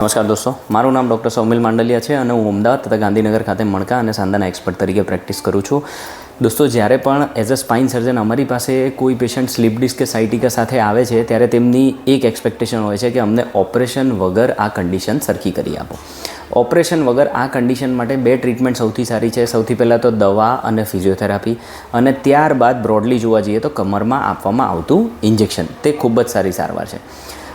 નમસ્કાર દોસ્તો, મારું નામ ડૉક્ટર સૌમિલ માંડલિયા છે અને હું અમદાવાદ તથા ગાંધીનગર ખાતે મણકા અને સાંધાના એક્સપર્ટ તરીકે પ્રેક્ટિસ કરું છું. દોસ્તો, જ્યારે પણ એઝ અ સ્પાઇન સર્જન અમારી પાસે કોઈ પેશન્ટ સ્લીપ ડિસ્ક કે સાઇટિકા સાથે આવે છે, ત્યારે તેમની એક એક્સપેક્ટેશન હોય છે કે અમને ઓપરેશન વગર આ કન્ડિશન સરખી કરી આપો. ઓપરેશન વગર આ કન્ડિશન માટે બે ટ્રીટમેન્ટ સૌથી સારી છે. સૌથી પહેલાં તો દવા અને ફિઝિયોથેરાપી અને ત્યારબાદ બ્રોડલી જોવા જઈએ તો કમરમાં આપવામાં આવતું ઇન્જેક્શન તે ખૂબ જ સારી સારવાર છે.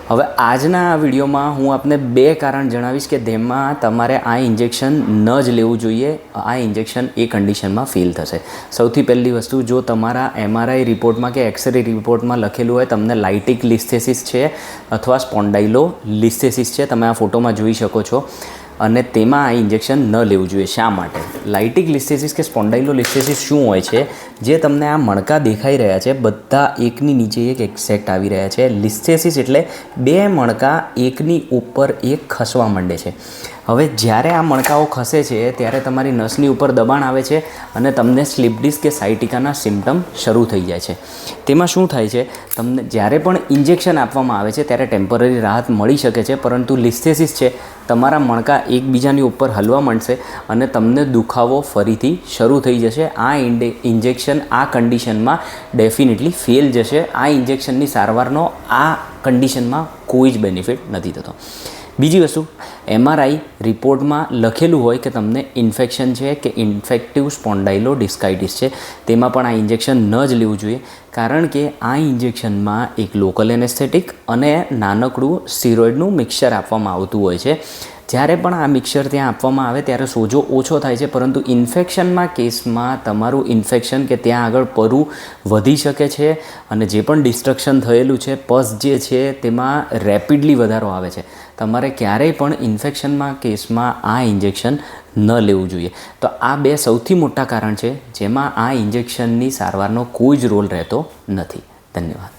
હવે આજના આ વિડીયોમાં હું આપને બે કારણ જણાવીશ કે જેમાં તમારે આ ઇન્જેક્શન ન જ લેવું જોઈએ. આ ઇન્જેક્શન એ કન્ડિશનમાં ફેલ થશે. સૌથી પહેલી વસ્તુ, જો તમારા એમઆરઆઈ રિપોર્ટમાં કે એક્સરે રિપોર્ટમાં લખેલું હોય, તમને લાઇટિક લિસ્થેસિસ છે અથવા સ્પોન્ડાઇલો લિસ્થેસિસ છે, તમે આ ફોટોમાં જોઈ શકો છો. અને તેમાં આ ઇન્જેક્શન ન લેવું જોઈએ. શા માટે? લાઇટિક લિસ્થેસિસ કે સ્પોન્ડાઇલો લિસ્ટેસિસ શું હોય છે? જે તમને આ મણકા દેખાઈ રહ્યા છે, બધા એકની નીચે એક એક્ઝેક્ટ આવી રહ્યા છે. લિસ્થેસિસ એટલે બે મણકા એકની ઉપર એક ખસવા માંડે છે. હવે જ્યારે આ મણકાઓ ખસે છે, ત્યારે તમારી નસની ઉપર દબાણ આવે છે અને તમને સ્લીપ ડિસ્ક કે સાઇટિકાના સિમ્ટમ શરૂ થઈ જાય છે. તેમાં શું થાય છે? તમને જ્યારે પણ ઇન્જેક્શન આપવામાં આવે છે, ત્યારે ટેમ્પરરી રાહત મળી શકે છે, પરંતુ લિસ્થેસિસ છે તમારા મણકા એકબીજાની ઉપર હલવા માંડશે અને તમને દુખાવો ફરીથી શરૂ થઈ જશે. આ ઇન્જેક્શન આ કન્ડિશનમાં ડેફિનેટલી ફેલ જશે. આ ઇન્જેક્શનની સારવારનો આ કન્ડિશનમાં કોઈ જ બેનિફિટ નથી થતો. બીજી વસ્તુ એમઆરઆઈ રિપોર્ટમાં લખેલું હોય કે તમને ઇન્ફેક્શન છે કે ઇન્ફેક્ટિવ સ્પોન્ડાઇલો ડિસ્કાઇટિસ છે, તેમાં પણ આ ઇન્જેક્શન ન જ લેવું જોઈએ. કારણ કે આ ઇન્જેક્શનમાં એક લોકલ એનેસ્થેટિક અને નાનકડું સ્ટીરોઇડનું મિક્સચર આપવામાં આવતું હોય છે. જ્યારે પણ આ મિક્સર ત્યાં આપવામાં આવે ત્યારે સોજો ઓછો થાય છે, પરંતુ ઇન્ફેક્શનમાં કેસમાં તમારું ઇન્ફેક્શન કે ત્યાં આગળ પરું વધી શકે છે અને જે પણ ડિસ્ટ્રક્શન થયેલું છે, પસ જે છે તેમાં રેપિડલી વધારો આવે છે. તમારે ક્યારેય પણ ઇન્ફેક્શનમાં કેસમાં આ ઇન્જેક્શન ન લેવું જોઈએ. તો આ બે સૌથી મોટા કારણ છે, જેમાં આ ઇન્જેક્શનની સારવારનો કોઈ જ રોલ રહેતો નથી. ધન્યવાદ.